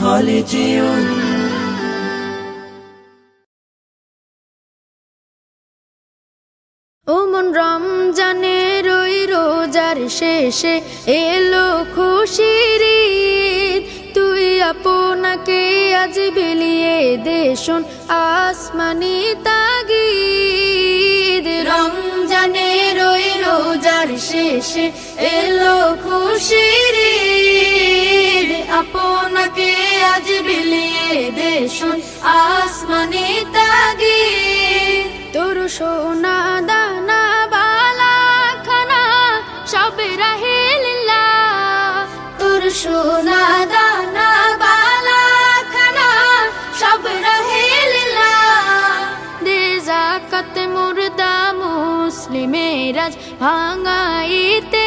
হলে যেও ও মন রমজানের রোজার শেষে এলো খুশির তুই আপনাকে আজ বিলিয়ে দেশুন আসমানি তাগিদ। রমজানের রই রোজার শেষে এলো খুশির আপনাকে দেশন আসমানি তাগিদ তোর সোনা দানা বালা খানা সব রাহেলিল্লা তোর সোনা দানা বালা খানা সব রাহেলিল্লা দে জাকাত মুর্দা মুসলিমের আজ ভাঙাইতে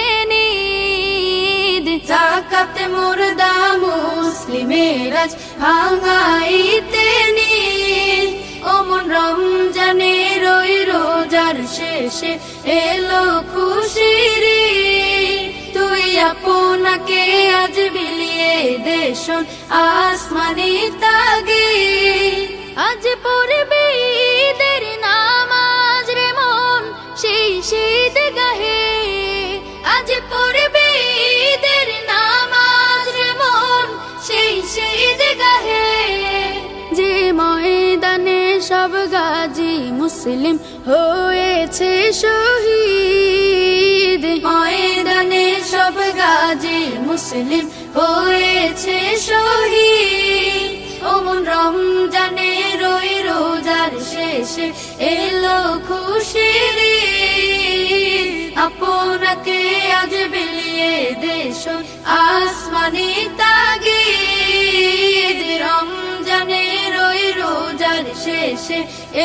আজ ভাঙাইতে নিদ ওমন রমজানের ওই রোজার শেষে এলো খুশির। তুই আপনাকে আজ বিলিয়ে দেশন আসমানি তাগে আজ পড়বে ঈদের নামাজ রে মন, সেই শীত গাহে সব গাজী মুসলিম হয়েছে শহীদ। ময়দানে সব গাজী মুসলিম হয়েছে শহীদ। ওমন রমজানে রই রোজার শেষে এলো খুশির। আপনাকে আজ বিলিয়ে দেশ আসমানি তাগিদ। বছর শেষে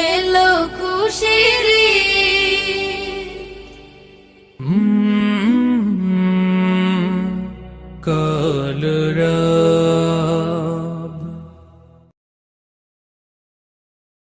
এলো খুশির কলরা